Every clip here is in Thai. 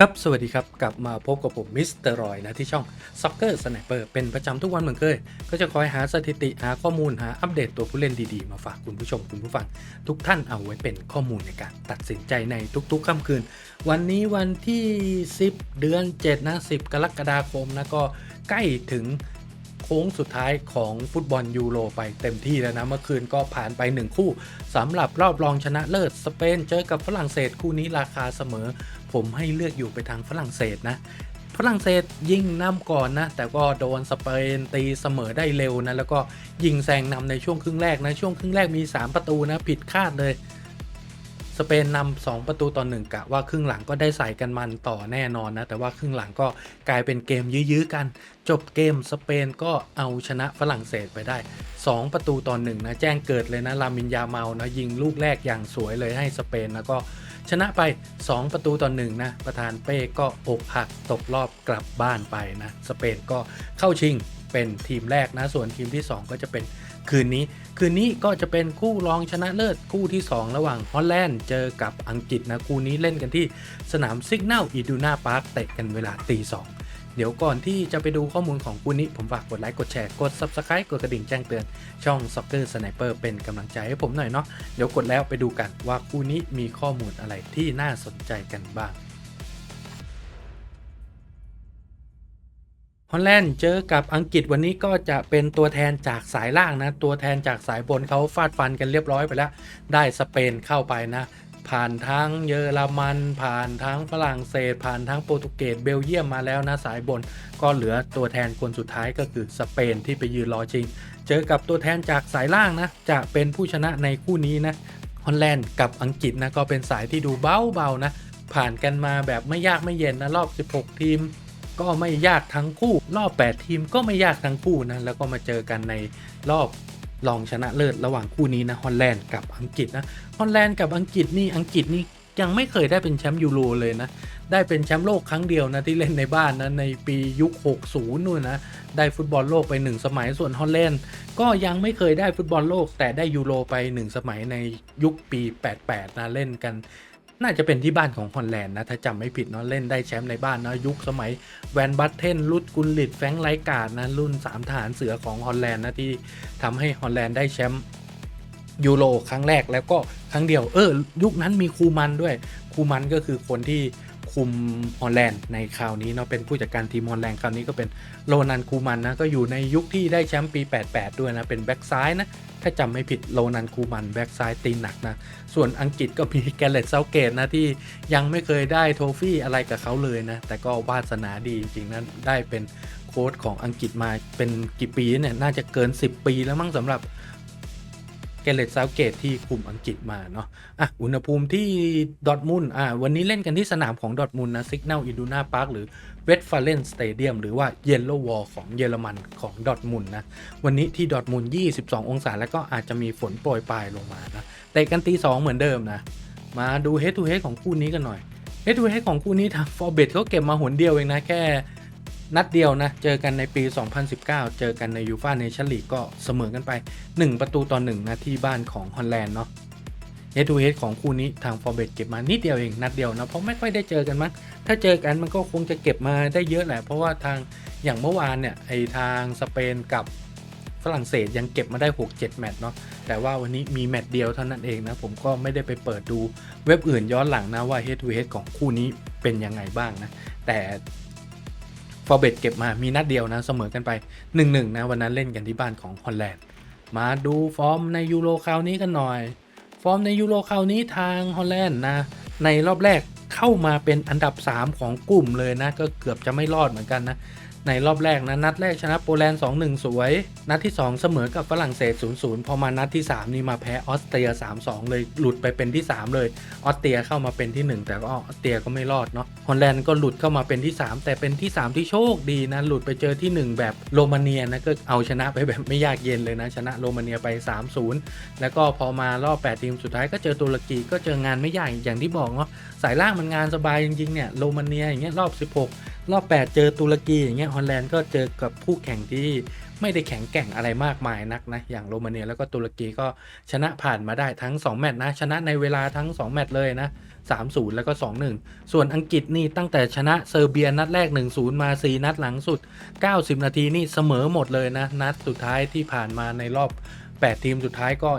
ครับ สวัสดีครับ กลับมาพบกับผมมิสเตอร์รอยนะ ที่ช่อง Soccer Sniper เป็นประจำทุกวันเหมือนเคย ก็จะคอยหาสถิติหาข้อมูลหาอัปเดตตัวผู้เล่นดีๆ มาฝากคุณผู้ชมคุณผู้ฟัง ทุกท่านเอาไว้เป็นข้อมูลในการตัดสินใจในทุกๆค่ำคืน วันนี้วันที่ 10 เดือน 7 นะ 10 กรกฎาคมนะก็ใกล้ถึง โค้งสุดท้ายของฟุตบอลยูโรไปเต็มที่แล้วนะ เมื่อคืนก็ผ่านไป 1 คู่สำหรับรอบรองชนะเลิศสเปนเจอกับฝรั่งเศสคู่นี้ราคาเสมอ ผมให้เลือกอยู่ไปทางฝรั่งเศสนะฝรั่งเศสยิงนำก่อนนะ แต่ก็โดนสเปนตีเสมอได้เร็วนะ แล้วก็ยิงแซงนำในช่วงครึ่งแรกนะ ช่วงครึ่งแรกมี 3 ประตูนะ ผิดคาดเลย สเปนนำ2ประตูต่อหนึ่งกะว่าครึ่งหลังก็ได้ใส่กันมันต่อแน่นอนนะ แต่ว่าครึ่งหลังก็กลายเป็นเกมยื้อๆกัน จบเกมสเปนก็เอาชนะฝรั่งเศสไปได้ 2 ประตูต่อหนึ่งนะ แจ้งเกิดเลยนะ ลามินยาเมานะ ยิงลูกแรกอย่างสวยเลยให้สเปนแล้วก็ชนะไป 2 ประตูต่อหนึ่งนะ ประธานเป้ก็อกหักตกรอบกลับบ้านไปนะ สเปนก็เข้าชิงเป็นทีมแรกนะ ส่วนทีมที่ 2 ก็จะเป็นคืนนี้ คืนนี้ก็จะเป็นคู่รองชนะเลิศคู่ที่ 2 ระหว่างฮอลแลนด์เจอกับอังกฤษนะคู่นี้เล่นกันที่สนามซิก n น l อีดูนาพาร์คเตะกันเวลาตีสองเดี๋ยวก่อนที่จะไปดูข้อมูลของคู่นี้ผมฝากกดไลค์กดแชร์กด Subscribe กดกระดิ่งแจ้งเตือน ช่อง Soccer Sniper เป็นกำลังใจให้ผมหน่อยเนาะเดี๋ยวกดแล้วไปดูกันว่าคู่นี้มีข้อมูลอะไรที่น่าสนใจกันบ้าง อลแลนด์เจอกับอังกฤษวันนี้ก็จะเป็นตัวแทนจากสายล่างนะ ตัวแทนจากสายบนเขาฟาดฟันกันเรียบร้อยไปแล้ว ได้สเปนเข้าไปนะ ผ่านทั้งเยอรมัน ผ่านทั้งฝรั่งเศส ผ่านทั้งโปรตุเกสเบลเยียมมาแล้วนะสายบน ก็เหลือตัวแทนคนสุดท้ายก็คือสเปนที่ไปยืนรอชิง เจอกับตัวแทนจากสายล่างนะ จะเป็นผู้ชนะในคู่นี้นะฮอลแลนด์กับอังกฤษนะก็เป็นสายที่ดูเบาๆนะผ่านกันมาแบบไม่ยากไม่เย็นนะรอบ 16 ทีม ก็ไม่ยากทั้งคู่ รอบ 8 ทีมก็ไม่ยากทั้งคู่นะแล้วก็มาเจอกันในรอบรองชนะเลิศระหว่างคู่นี้นะฮอลแลนด์กับอังกฤษนะฮอลแลนด์กับอังกฤษนี่อังกฤษนี่ยังไม่เคยได้เป็นแชมป์ยูโรเลยนะ ได้เป็นแชมป์โลกครั้งเดียวนะที่เล่นในบ้านนะในปียุค 60 นู่นนะ ได้ฟุตบอลโลกไป 1 สมัยส่วนฮอลแลนด์ก็ยังไม่เคยได้ฟุตบอลโลกแต่ได้ยูโรไป 1 สมัยในยุคปี 88 นะ เล่นกัน น่าจะเป็นที่บ้านของฮอลแลนด์นะ ถ้าจำไม่ผิดเนาะเล่นได้แชมป์ในบ้านนะยุคสมัยแวนบัตเทนลุดกุลลิดแฟงไรกาดนะรุ่น3ทหารเสือของฮอลแลนด์นะที่ทำให้ฮอลแลนด์ได้แชมป์ยูโรครั้งแรกแล้วก็ครั้งเดียวเออยุคนั้นมีคูมันด้วย คูมันก็คือคนที่คุมฮอลแลนด์ในคราวนี้เนาะเป็นผู้จัดการทีมฮอลแลนด์คราวนี้ก็เป็นโรนันคูมันนะก็อยู่ในยุคที่ได้แชมป์ปี 88 ด้วยนะเป็นแบ็กซ้ายนะ ถ้าจำไม่ผิดโรนันคูมันแบ็กซ้ายตีหนักนะ ส่วนอังกฤษก็มีแกเลตเซาเกตนะที่ยังไม่เคยได้โทฟี่อะไรกับเขาเลยนะ แต่ก็วาสนาดีจริงๆนะได้เป็นโค้ชของอังกฤษมาเป็นกี่ปีเนี่ยน่าจะเกิน 10 ปีแล้วมั้งสำหรับ แกเลตเซาเกตที่คุมอังกฤษมาเนาะอะอุณหภูมิที่ดอทมุนอะวันนี้เล่นกันที่สนามของดอทมุนนะซิก n น l อินดูนาพาร์คหรือเวสฟาเลนสเตเดียมหรือว่าเยลโลวอลของเยอรมันของดอทมุนนะวันนี้ที่ดอทมุน22 องศาแล้วก็อาจจะมีฝนโปรยปลายลงมานะเตะกันตีสองเหมือนเดิมนะมาดู head to head ของคู่นี้กันหน่อย head to head ของคู่นี้ทางฟอร์เบตเขาเก็บมาหนเดียวเองนะแค่ นัดเดียวนะ เจอกันในปี 2019 เจอกันในยูฟ่าเนชั่นลีกก็เสมอกันไป 1 ประตูต่อ1นะที่บ้านของฮอลแลนด์เนาะ head to head ของคู่นี้ทางฟอร์เบตเก็บมานิดเดียวเองนัดเดียวนะเพราะไม่ค่อยได้เจอกันมั้งถ้าเจอกันมันก็คงจะเก็บมาได้เยอะแหละ เพราะว่าทางอย่างเมื่อวานเนี่ยไอทางสเปนกับฝรั่งเศสยังเก็บมาได้ 6-7 แมตช์เนาะแต่ว่าวันนี้มีแมตช์เดียวเท่านั้นเองนะผมก็ไม่ได้ไปเปิดดูเว็บอื่นย้อนหลังนะว่า head to head ของคู่นี้เป็นยังไงบ้างนะแต่ ฟอร์เบตเก็บมามีนัดเดียวนะเสมอกันไป 1-1 นะวันนั้นเล่นกันที่บ้านของฮอลแลนด์ มาดูฟอร์มในยูโรคราวนี้กันหน่อย ฟอร์มในยูโรคราวนี้ทางฮอลแลนด์นะ ในรอบแรกเข้ามาเป็นอันดับ 3 ของกลุ่มเลยนะ ก็เกือบจะไม่รอดเหมือนกันนะ ในรอบแรกนะนัดแรกชนะโปแลนด์ 2-1 สวย นัดที่ 2 เสมอกับฝรั่งเศส 0-0 พอมานัดที่ 3 นี่มาแพ้ออสเตรีย 3-2 เลยหลุดไปเป็นที่ 3 เลย ออสเตรียเข้ามาเป็นที่ 1 แต่ก็ออสเตรียก็ไม่รอดเนาะฮอลแลนด์ก็หลุดเข้ามาเป็นที่ 3 แต่เป็นที่ 3 ที่โชคดีนะหลุดไปเจอที่ 1 แบบโรมาเนียนะก็เอาชนะไปแบบไม่ยากเย็นเลยนะชนะโรมาเนียไป 3-0 แล้วก็พอมารอบ 8 ทีมสุดท้ายก็เจอตุรกีก็เจองานไม่ยากอย่างที่บอกเนาะสายล่างมันงานสบายจริงๆเนี่ยโรมาเนียอย่างเงี้ยรอบ 16 รอบ 8 เจอตุรกีอย่างเงี้ยฮอลแลนด์ก็เจอกับคู่แข่งที่ไม่ได้แข็งแกร่งอะไรมากมายนักนะ อย่างโรมาเนียแล้วก็ตุรกีก็ชนะผ่านมาได้ทั้ง 2 แมตช์นะ ชนะในเวลาทั้ง 2 แมตช์เลยนะ3-0 แล้วก็ 2-1 ส่วนอังกฤษนี่ตั้งแต่ชนะเซอร์เบียนัดแรก 1-0 มา 4 นัดหลังสุด 90 นาทีนี่เสมอหมดเลยนะ นัดสุดท้ายที่ผ่านมาในรอบ 8 ทีมสุดท้ายก็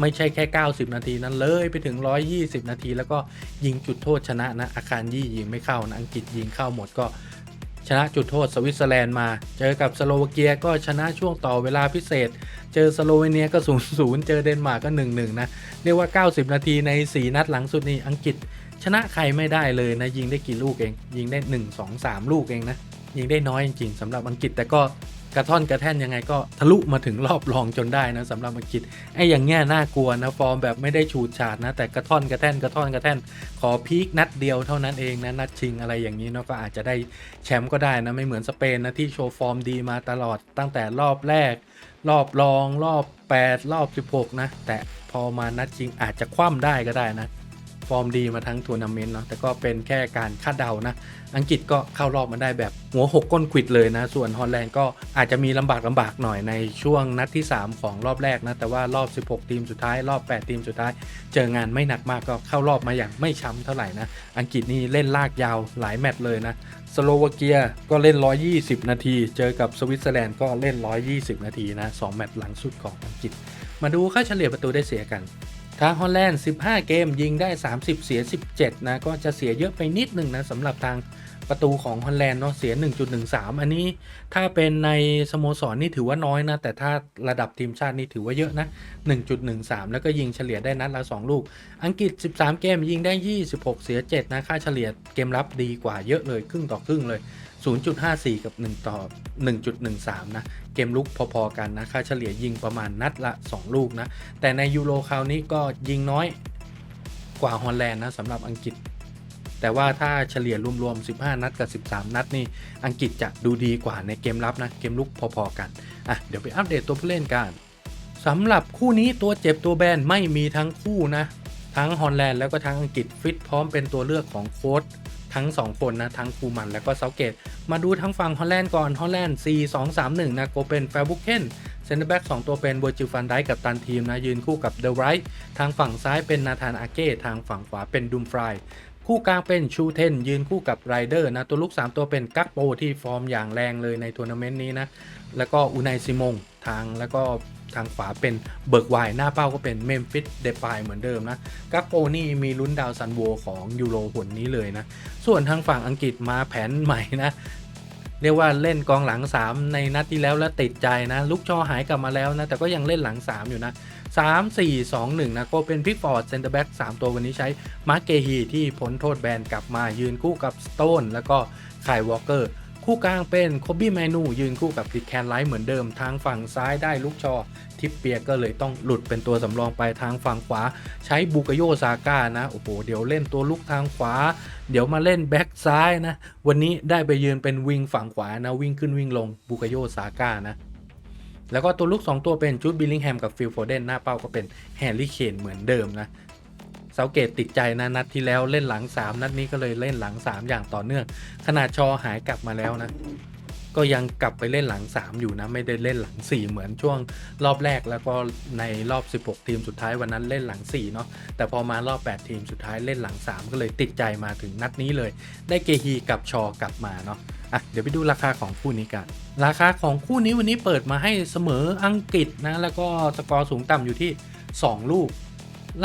ไม่ใช่แค่ 90 นาทีนั้นเลยไปถึง 120 นาที แล้วก็ยิงจุดโทษชนะนะ อาคารยี่ยิงไม่เข้านะ อังกฤษยิงเข้าหมดก็ชนะจุดโทษสวิตเซอร์แลนด์มา เจอกับสโลวาเกียก็ชนะช่วงต่อเวลาพิเศษ เจอสโลเวเนียก็0-0เจอเดนมาร์กก็ 1-1 นะ เรียกว่า 90 นาทีใน 4 นัดหลังสุดนี่อังกฤษชนะใครไม่ได้เลยนะ ยิงได้กี่ลูกเอง ยิงได้ 1 2 3 ลูกเองนะ ยิงได้น้อยจริงๆสำหรับอังกฤษแต่ก็ กระท่อนกระแท่นยังไงก็ทะลุมาถึงรอบรองจนได้นะสำหรับอังกฤษไอ้อย่างเงี้ยน่ากลัวนะฟอร์มแบบไม่ได้ฉูดฉาดนะแต่กระท่อนกระแท่นกระท่อนกระแท่นขอพีคนัดเดียวเท่านั้นเองนะนัดชิงอะไรอย่างนี้เนาะก็อาจจะได้แชมป์ก็ได้นะไม่เหมือนสเปนนะที่โชว์ฟอร์มดีมาตลอดตั้งแต่รอบแรก รอบรอง รอบ 8 รอบ 16 นะ แต่พอมานัดจริงอาจจะคว่ำได้ก็ได้นะ ฟอร์มดีมาทั้งทัวร์นาเมนต์เนาะแต่ก็เป็นแค่การคาดเดานะ อังกฤษก็เข้ารอบมาได้แบบหัวหกก้นขิดเลยนะ ส่วนฮอลแลนด์ก็อาจจะมีลำบากลำบากหน่อยในช่วงนัดที่ 3 ของรอบแรกนะ แต่ว่ารอบ 16 ทีมสุดท้าย รอบ 8 ทีมสุดท้าย เจองานไม่หนักมากก็เข้ารอบมาอย่างไม่ช้ำเท่าไหร่นะ อังกฤษนี่เล่นลากยาวหลายแมตช์เลยนะสโลวาเกียก็เล่น 120 นาที เจอกับสวิตเซอร์แลนด์ก็เล่น 120 นาทีนะ2แมตช์หลังสุดของอังกฤษ มาดูค่าเฉลี่ยประตูได้เสียกัน ทางฮอลแลนด์ 15 เกมยิงได้ 30 เสีย 17 นะ ก็จะเสียเยอะไปนิดหนึ่งนะสำหรับทาง ประตูของฮอลแลนด์เนาะเสีย 1.13 อันนี้ถ้าเป็นในสโมสรนี่ถือว่าน้อยนะ แต่ถ้าระดับทีมชาตินี่ถือว่าเยอะนะ 1.13 แล้วก็ยิงเฉลี่ยได้นัดละ 2 ลูก อังกฤษ 13 เกมยิงได้ 26 เสีย 7 นะ ค่าเฉลี่ยเกมรับดีกว่าเยอะเลยครึ่งต่อครึ่งเลย 0.54 กับ 1 ต่อ 1.13 นะ เกมลุกพอๆกันนะ ค่าเฉลี่ยยิงประมาณนัดละ 2 ลูกนะ แต่ในยูโรคราวนี้ก็ยิงน้อยกว่าฮอลแลนด์นะสำหรับอังกฤษ แต่ว่าถ้าเฉลี่ยรวมๆ 15 นัดกับ 13 นัดนี่ อังกฤษจะดูดีกว่าในเกมรับนะ เกมลุกพอๆกัน อะ เดี๋ยวไปอัปเดตตัวผู้เล่นกันสำหรับคู่นี้ตัวเจ็บตัวแบนไม่มีทั้งคู่นะ ทั้งฮอลแลนด์แล้วก็ทั้งอังกฤษฟิตพร้อมเป็นตัวเลือกของโค้ชทั้ง 2 คนนะทั้งคูมันแล้วก็เซาเกต มาดูทั้งฝั่งฮอลแลนด์ก่อนฮอลแลนด์ 4 2 3 1 นะโกเป็นแฟบุกเคนเซนเตอร์แบ็ก2ตัวเป็นเวอร์จิลฟันได้กับตันทีมนะยืนคู่กับเดอะไรท์ทางฝั่งซ้ายเป็นนาธานอาเก้ทางฝั่งขวาเป็นดุมฟราย คู่กลางเป็นชูเทนยืนคู่กับไรเดอร์นะ ตัวลูก 3 ตัวเป็นกักโปที่ฟอร์มอย่างแรงเลยในทัวร์นาเมนต์นี้นะ แล้วก็อุนายซิมงทางแล้วก็ทางขวาเป็นเบิร์กไวน์หน้าเป้าก็เป็นเมมฟิสเดปายเหมือนเดิมนะกักโปนี่มีลุ้นดาวซันโวของยูโรหนนี้เลยนะ ส่วนทางฝั่งอังกฤษมาแผนใหม่นะ เรียกว่าเล่นกองหลัง 3 ในนัดที่แล้วแล้วติดใจนะลุกชอหายกลับมาแล้วนะ แต่ก็ยังเล่นหลัง 3 อยู่นะ 3 4 2 1 นะก็เป็นพิกฟอร์ดเซนเตอร์แบ็ก3ตัววันนี้ใช้มาร์เกฮีที่พ้นโทษแบนกลับมายืนคู่กับสโตนแล้วก็ไคยวอลเกอร์ คู่กลางเป็นโคบี้แมนูยืนคู่กับดิแคนไลท์เหมือนเดิมทางฝั่งซ้ายได้ลูกชอ ทิปเปียก็เลยต้องหลุดเป็นตัวสำรองไปทางฝั่งขวา ใช้บูกโยซาก้านะ โอ้โห เดี๋ยวเล่นตัวลุกทางขวา เดี๋ยวมาเล่นแบ็กซ้ายนะ วันนี้ได้ไปยืนเป็นวิงฝั่งขวานะ วิ่งขึ้นวิ่งลงบูกโยซาก้านะแล้วก็ตัวลุก2ตัวเป็นจูดบิลลิงแฮมกับฟิลโฟเดนหน้าเป้าก็เป็นแฮร์รี่เคนเหมือนเดิมนะ เซาเกตติดใจนะนัดที่แล้วเล่นหลัง 3 นัดนี้ก็เลยเล่นหลัง 3 อย่างต่อเนื่อง ขนาดชอหายกลับมาแล้วนะ ก็ยังกลับไปเล่นหลัง 3 อยู่นะ ไม่ได้เล่นหลัง 4 เหมือนช่วงรอบแรกแล้วก็ในรอบ 16 ทีมสุดท้ายวันนั้นเล่นหลัง4เนาะแต่พอมารอบ 8 ทีมสุดท้ายเล่นหลัง 3 ก็เลยติดใจมาถึงนัดนี้เลย ได้เกฮีกับชอกลับมาเนาะอะเดี๋ยวไปดูราคาของคู่นี้กัน ราคาของคู่นี้วันนี้เปิดมาให้เสมออังกฤษนะแล้วก็สกอร์สูงต่ำอยู่ที่ 2 ลูก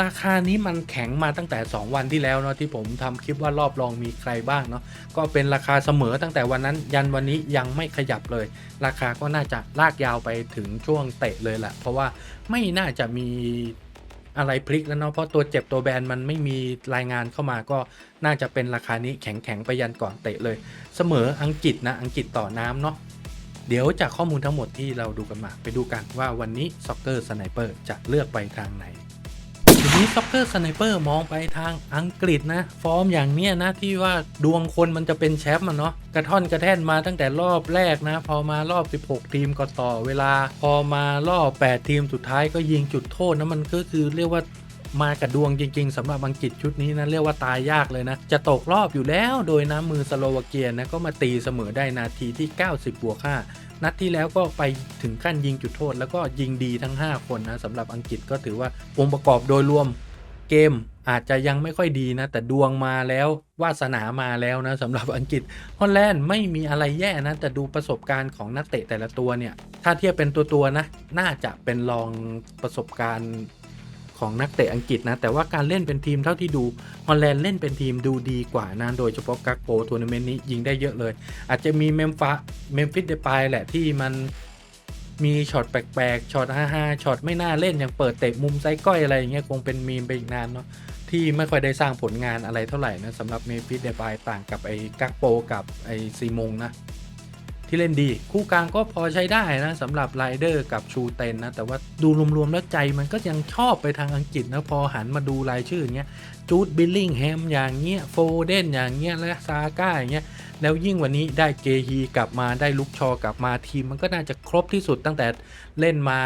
ราคานี้มันแข็งมาตั้งแต่ 2 วันที่แล้วเนาะที่ผมทำคลิปว่ารอบรองมีใครบ้างเนาะก็เป็นราคาเสมอตั้งแต่วันนั้นยันวันนี้ยังไม่ขยับเลย ราคาก็น่าจะลากยาวไปถึงช่วงเตะเลยแหละเพราะว่าไม่น่าจะมีอะไรพลิกแล้วเนาะเพราะตัวเจ็บตัวแบนมันไม่มีรายงานเข้ามาก็น่าจะเป็นราคานี้แข็งๆไปยันก่อนเตะเลย เสมออังกฤษนะอังกฤษต่อน้ำเนาะเดี๋ยวจากข้อมูลทั้งหมดที่เราดูกันมา ไปดูกันว่าวันนี้ซ็อกเกอร์สไนเปอร์จะเลือกไปทางไหน นี้ซ็อกเกอร์สไนเปอร์มองไปทางอังกฤษนะ ฟอร์มอย่างเนี้ยนะ ที่ว่าดวงคนมันจะเป็นแชมป์มันเนาะกระท่อนกระแท่นมาตั้งแต่รอบแรกนะ พอมารอบ 16 ทีมก็ต่อเวลา พอมารอบ 8 ทีมสุดท้ายก็ยิงจุดโทษนะมันก็คือเรียกว่า มากับดวงจริง ๆสำหรับอังกฤษชุดนี้นะเรียกว่าตายยากเลยนะ จะตกรอบอยู่แล้วโดยน้ำมือสโลวาเกียนะก็มาตีเสมอได้นาทีที่ 90บวก5นัดที่แล้วก็ไปถึงขั้นยิงจุดโทษ แล้วก็ยิงดีทั้ง 5 คนนะสำหรับอังกฤษก็ถือว่าองค์ประกอบโดยรวมเกมอาจจะยังไม่ค่อยดีนะ แต่ดวงมาแล้ววาสนามาแล้วนะสำหรับอังกฤษฮอลแลนด์ไม่มีอะไรแย่นะ แต่ดูประสบการณ์ของนักเตะแต่ละตัวเนี่ย ถ้าเทียบเป็นตัวตัวๆนะ น่าจะเป็นรองประสบการณ์ ของนักเตะอังกฤษนะ แต่ว่าการเล่นเป็นทีมเท่าที่ดูฮอลแลนด์เล่นเป็นทีมดูดีกว่านะโดยเฉพาะกักโปทัวร์นาเมนต์นี้ยิงได้เยอะเลย อาจจะมีเมมฟาเมมฟิสเดปายแหละที่มันมีช็อตแปลกๆช็อตฮ่าๆช็อตไม่น่าเล่นอย่างเปิดเตะมุมไซก้อยอะไรอย่างเงี้ยคงเป็นมีมไปอีกนานเนาะที่ไม่ค่อยได้สร้างผลงานอะไรเท่าไหร่นะสำหรับเมมฟิสเดปายต่างกับไอ้กักโปกับไอ้ซีมงนะ ที่เล่นดี คู่กลางก็พอใช้ได้นะสำหรับไรเดอร์กับชูเตนนะ แต่ว่าดูรวมๆแล้วใจมันก็ยังชอบไปทางอังกฤษนะ พอหันมาดูรายชื่ออย่างเงี้ยจูดบิลลิงแฮมอย่างเงี้ยโฟเดนอย่างเงี้ยและซาก้าอย่างเงี้ยแล้วยิ่งวันนี้ได้เกฮีกลับมาได้ลุกชอกลับมาทีม มันก็น่าจะครบที่สุดตั้งแต่เล่นมา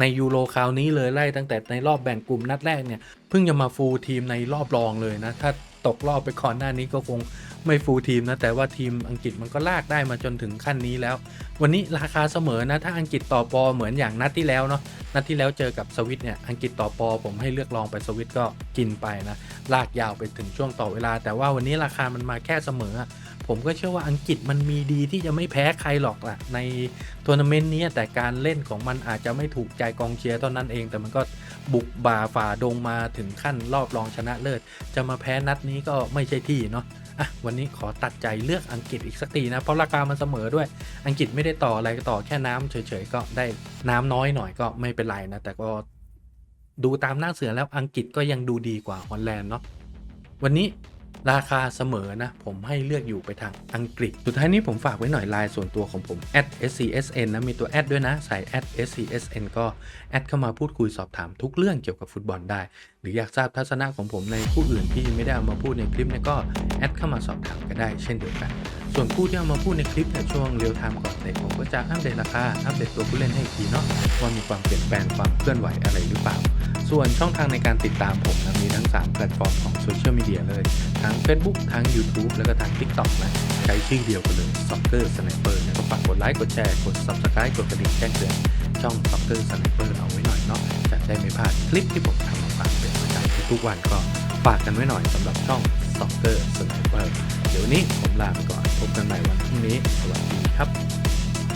ในยูโรคราวนี้เลยไล่ตั้งแต่ในรอบแบ่งกลุ่มนัดแรกเนี่ยเพิ่งจะมาฟูลทีมในรอบรองเลยนะถ้า ตกรอบไปก่อนหน้านี้ก็คงไม่ฟูลทีมนะ แต่ว่าทีมอังกฤษมันก็ลากได้มาจนถึงขั้นนี้แล้ว วันนี้ราคาเสมอนะ ถ้าอังกฤษต่อปอเหมือนอย่างนัดที่แล้วเนาะนัดที่แล้วเจอกับสวิตเนี่ยอังกฤษต่อปอผมให้เลือกลองไปสวิตก็กินไปนะลากยาวไปถึงช่วงต่อเวลา แต่ว่าวันนี้ราคามันมาแค่เสมอ ผมก็เชื่อว่าอังกฤษมันมีดีที่จะไม่แพ้ใครหรอกล่ะในทัวร์นาเมนต์นี้แต่การเล่นของมันอาจจะไม่ถูกใจกองเชียร์เท่านั้นเอง แต่มันก็บุกบ่าฝ่าดงมาถึงขั้นรอบรองชนะเลิศ จะมาแพ้นัดนี้ก็ไม่ใช่ที่เนาะอะวันนี้ขอตัดใจเลือกอังกฤษอีกสักทีนะ เพราะราคามันเสมอด้วย อังกฤษไม่ได้ต่ออะไรต่อแค่น้ำเฉยๆก็ได้น้ำน้อยหน่อยก็ไม่เป็นไรนะ แต่ก็ดูตามหน้าเสือแล้วอังกฤษก็ยังดูดีกว่าฮอลแลนด์เนาะวันนี้ ราคาเสมอนะ ผมให้เลือกอยู่ไปทางอังกฤษ สุดท้ายนี้ผมฝากไว้หน่อยไลน์ส่วนตัวของผม @scsn นะมีตัวแอดด้วยนะ ใส่ @scsn ก็แอดเข้ามาพูดคุยสอบถามทุกเรื่องเกี่ยวกับฟุตบอลได้ หรืออยากทราบทัศนะของผมในผู้อื่นที่ไม่ได้เอามาพูดในคลิปเนี่ยก็แอดเข้ามาสอบถามกันได้เช่นเดียวกัน ส่วนผู้ที่เอามาพูดในคลิปในช่วงเรียลไทม์ก่อนเตะผมก็จะอัปเดตราคาอัปเดตตัวผู้เล่นให้อีกทีเนาะว่ามีความเปลี่ยนแปลงความเคลื่อนไหวอะไรหรือเปล่า ส่วนช่องทางในการติดตามผมนะมีทั้ง 3 แพลตฟอร์มของโซเชียลมีเดียเลย ทั้ง Facebook ทั้ง YouTube แล้วก็ทั้ง TikTok นะ ใช้ชื่อเดียวกันเลย Soccer Sniper นะก็ฝากกดไลค์ กดแชร์ กด Subscribe กดกระดิ่งแจ้งเตือนช่อง Soccer Sniper เอาไว้หน่อยเนาะจะได้ไม่พลาดคลิปที่ผมทำมาฝากเป็นประจำทุกวันก็ฝากกันไว้หน่อยสำหรับช่อง Soccer Sniper เดี๋ยวนี้ผมลาไปก่อนพบกันใหม่วันพรุ่งนี้สวัสดีครับ